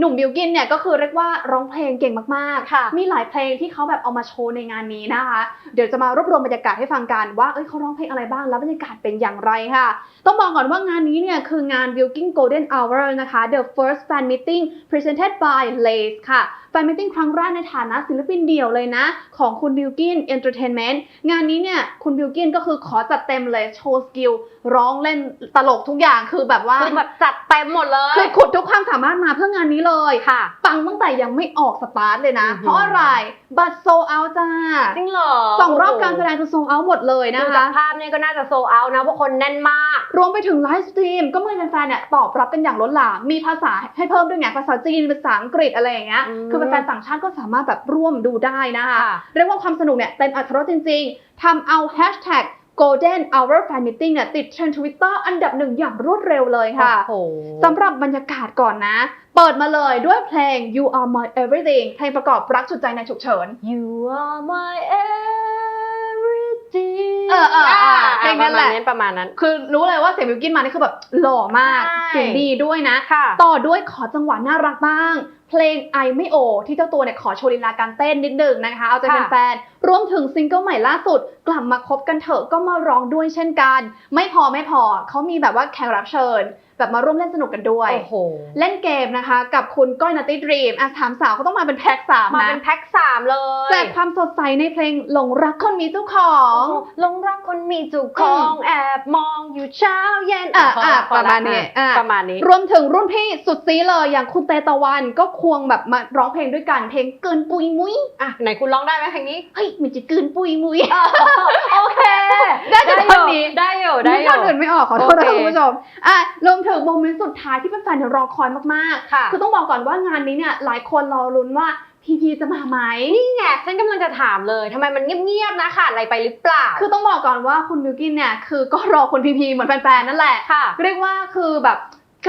หนุ่มบิวกินเนี่ยก็คือเรียกว่าร้องเพลงเก่งมากค่ะๆมีหลายเพลงที่เขาแบบเอามาโชว์ในงานนี้นะคะ เดี๋ยวจะมารวบรวมบรรยากาศให้ฟังกันว่าเอ้ยเขาร้องเพลงอะไรบ้างแล้วบรรยากาศเป็นอย่างไรค่ะ ต้องบอกก่อนว่างานนี้เนี่ยคืองาน Wilkin Golden Hour นะคะ The First Fan Meeting Presented by Lace ค่ะ แฟนมิทติ้งครั้งแรกในฐานะศิลปินเดี่ยวเลยนะ ของคุณบิวกิน Entertainment งานนี้เนี่ยคุณบิวกินก็คือขอจัดเต็มเลยโชว์สกิลร้องเล่นตลกทุกอย่างคือแบบว่าคือแบบจัดเต็มหมดเลยคือขุดทุกความสามารถมาเพื่องานนี้เลยค่ะปังตั้งแต่ยังไม่ออกสตาร์ทเลยนะอือหือเพราะอะไรบัตรโซเอาจ้าจริงเหรอสองรอบการแสดงคือโซเอาหมดเลยนะดูคะจากภาพเนี่ยก็น่าจะโซเอานะเพราะคนแน่นมาก รวมไปถึงไลฟ์สตรีมก็มีแฟนๆเนี่ยตอบรับกันอย่างล้นหลามมีภาษาให้เพิ่มด้วยไงภาษาจีนภาษาอังกฤษอะไรอย่างเงี้ยอืมคือแฟนๆต่างชาติก็สามารถแบบร่วมดูได้นะคะค่ะเรียกว่าความสนุกเนี่ยเต็มอัตรรสจริง ๆทำเอาแฮชแท็ก Golden Hour Fan Meeting เนี่ยติดเทรนด์ทวิตเตอร์อันดับหนึ่งอย่างรวดเร็วเลยค่ะโอ้โหสำหรับบรรยากาศก่อนนะ เปิดมาเลยด้วยเพลง You Are My Everything เพลงประกอบรักสุดใจในฉุกเฉิน You are my everything เออเออเออเพลงนั้นแหละประมาณนั้น คือรู้เลยว่าเสียงบิวกินมานี่คือแบบหล่อมากใช่เสียงดีด้วยนะค่ะต่อด้วยขอจังหวะน่ารักบ้างเพลงไอไม่โอ ที่เจ้าตัวเนี่ยขอโชว์ลีลาการเต้นนิดหนึ่งนะคะ เอาใจค่ะแฟนๆรวมถึงซิงเกิลใหม่ล่าสุด กลับมาคบกันเถอะก็มาร้องด้วยเช่นกัน ไม่พอไม่พอเขามีแบบว่าแขกรับเชิญ แบบมาร่วมเล่นสนุกกันด้วยโอ้โหเล่นเกมนะคะ กับคุณก้อยนัตตี้ดรีมอะถามสาวเขาต้องมาเป็นแพ็กสามมานะเป็นแพ็คสามเลยแจกความสดใสในเพลงหลงรักคนมีเจ้าของหลงรักคนมีจุกของแอบมองอยู่เช้าเย็นอะพอะพประมาณนี้อะประมาณนี้ รวมถึงรุ่นพี่สุดซีเลยอย่างคุณเตตะวันก็ควงแบบมาร้องเพลงด้วยกันเพลงเกินปุยมุ้ยอะไหนคุณร้องได้ไหมเพลงนี้เฮ้ยมันจะเกินปุยมุ้ยโอเค ได้แต่ท่อนนี้ได้อยู่ได้อนึกท่อนยู่อื่นไม่ออกขอโทษนะโอเคคุณผู้ชมอะรวมถึงโมเมนต์สุดท้ายที่เป็นแฟนๆเนี่ยรอคอยมากค่ะๆคือต้องบอกก่อนว่างานนี้เนี่ยหลายคนรอลุ้นว่าพีพีจะมาไหมนี่ไงฉันกำลังจะถามเลยทำไมมันเงียบๆนะขาดอะไรไปหรือเปล่า คือต้องบอกก่อนว่าคุณบิวกินเนี่ยคือก็รอคุณพีพีเหมือนแฟนๆนั่นแหละค่ะเรียกว่าคือแบบ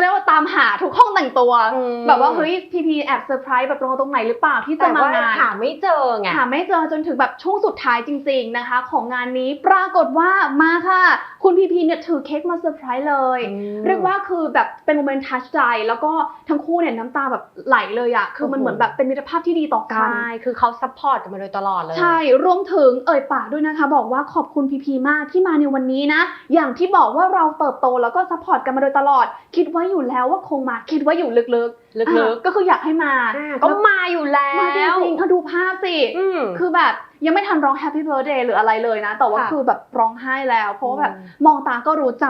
เรียกว่าตามหาทุกห้องแต่งตัว อืม แบบว่าเฮ้ยพีพีแอบเซอร์ไพรส์แบบรอตรงไหนหรือเปล่าที่จะแต่มาว่างาน หาไม่เจอไง หาไม่เจอจนถึงแบบช่วงสุดท้ายจริง ๆนะคะ ของงานนี้ปรากฏว่ามาค่ะ คุณพีพีเนี่ยถือเค้กมาเซอร์ไพรส์เลยอืมเรียกว่าคือแบบเป็นโมเมนต์ทัชใจ แล้วก็ทั้งคู่เนี่ยน้ำตาแบบไหลเลยอะคือมันโอ้โห เหมือนแบบเป็นมิตรภาพที่ดีต่อกัน ใช่ คือเขาซัพพอร์ตกันมาโดยตลอดเลย ใช่ รวมถึงเอ่ยปากด้วยนะคะ บอกว่าขอบคุณพีพีมากที่มาในวันนี้นะ อย่างที่บอกว่าเราเติบโตแล้วก็ซัพพอร์ตกันมาโดยตลอด คิดไว้อยู่แล้วว่าคงมาคิดไว้อยู่ลึกๆลึกอะก็คืออยากให้มาๆอ่าก็มาอยู่แล้มาจวริงๆเขาดูภาพสิอืมคือแบบยังไม่ทันร้อง Happy Birthday หรืออะไรเลยนะ แต่ว่าค่ะคือแบบร้องไห้แล้ว เพราะว่าแบบอืมมองตาก็รู้ใจ